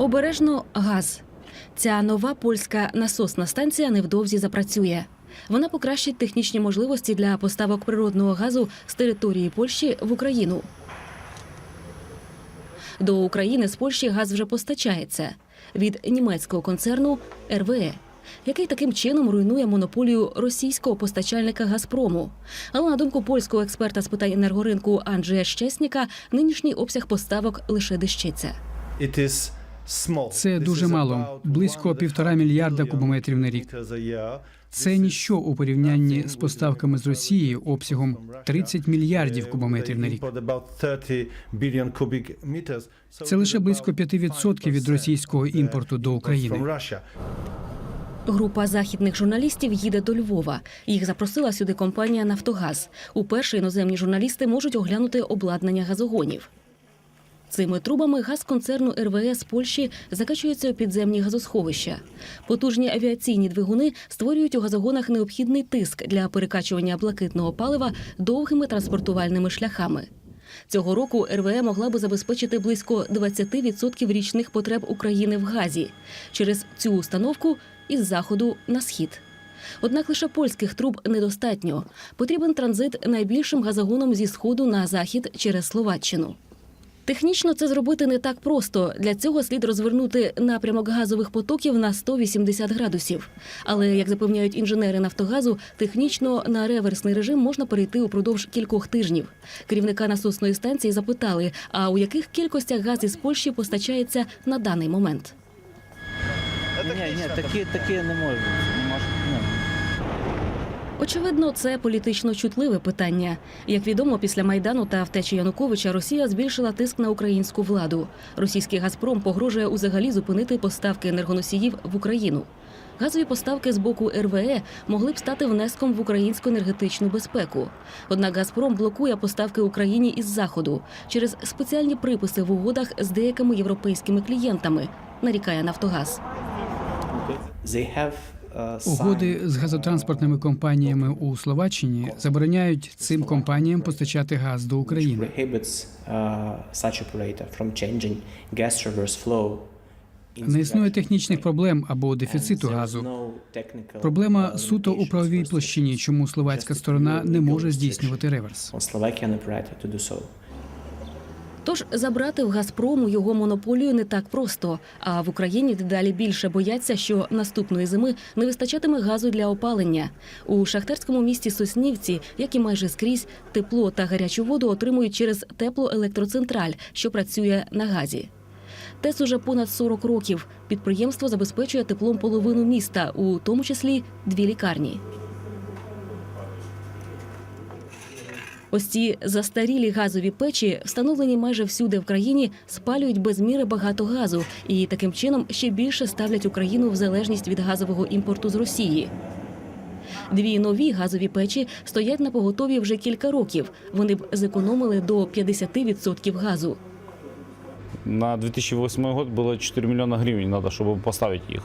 Обережно газ. Ця нова польська насосна станція невдовзі запрацює. Вона покращить технічні можливості для поставок природного газу з території Польщі в Україну. До України з Польщі газ вже постачається від німецького концерну РВЕ, який таким чином руйнує монополію російського постачальника Газпрому. Але на думку польського експерта з питань енергоринку Анджея Щесніка, нинішній обсяг поставок лише дещиться. Це дуже мало, близько півтора мільярда кубометрів на рік. Це ніщо у порівнянні з поставками з Росії обсягом 30 мільярдів кубометрів на рік. Це лише близько 5% від російського імпорту до України. Група західних журналістів їде до Львова. Їх запросила сюди компанія Нафтогаз. Уперше іноземні журналісти можуть оглянути обладнання газогонів. Цими трубами газ концерну РВЕ з Польщі закачується у підземні газосховища. Потужні авіаційні двигуни створюють у газогонах необхідний тиск для перекачування блакитного палива довгими транспортувальними шляхами. Цього року РВЕ могла би забезпечити близько 20% річних потреб України в газі через цю установку із заходу на схід. Однак лише польських труб недостатньо. Потрібен транзит найбільшим газогоном зі сходу на захід через Словаччину. Технічно це зробити не так просто. Для цього слід розвернути напрямок газових потоків на 180 градусів. Але як запевняють інженери Нафтогазу, технічно на реверсний режим можна перейти упродовж кількох тижнів. Керівника насосної станції запитали, а у яких кількостях газ із Польщі постачається на даний момент. Ні, ні, такі, не можуть. Очевидно, це політично чутливе питання. Як відомо, після майдану та втечі Януковича Росія збільшила тиск на українську владу. Російський Газпром погрожує узагалі зупинити поставки енергоносіїв в Україну. Газові поставки з боку РВЕ могли б стати внеском в українську енергетичну безпеку. Однак Газпром блокує поставки Україні із заходу через спеціальні приписи в угодах з деякими європейськими клієнтами. Нарікає Нафтогаз. Uh, Угоди з газотранспортними компаніями у Словаччині забороняють цим компаніям постачати газ до України. Не існує технічних проблем або дефіциту газу. Проблема uh, суто у правовій площині, чому словацька сторона не може здійснювати реверс. Тож забрати в Газпрому його монополію не так просто. А в Україні дедалі більше бояться, що наступної зими не вистачатиме газу для опалення. У шахтарському місті Соснівці, як і майже скрізь, тепло та гарячу воду отримують через теплоелектроцентраль, що працює на газі. ТЕС уже понад 40 років. Підприємство забезпечує теплом половину міста, у тому числі дві лікарні. Ось ці застарілі газові печі, встановлені майже всюди в країні, спалюють без міри багато газу і таким чином ще більше ставлять Україну в залежність від газового імпорту з Росії. Дві нові газові печі стоять на поготові вже кілька років. Вони б зекономили до 50% газу. На 2008 год было 4 миллиона гривен надо, чтобы поставить их.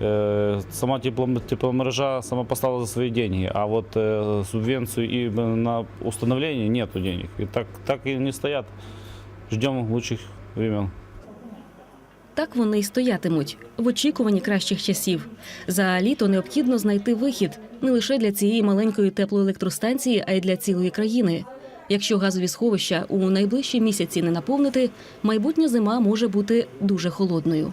Э, Сама теплом- тепломережа сама поставила за свои деньги, а вот э, субвенцию и на установление нету денег. И так, так и не стоят. Ждем лучших времен. Так вони й стоятимуть в очікуванні кращих часів. За літо необхідно знайти вихід не лише для цієї маленької теплоелектростанції, а й для цілої країни. Якщо газові сховища у найближчі місяці не наповнити, майбутня зима може бути дуже холодною.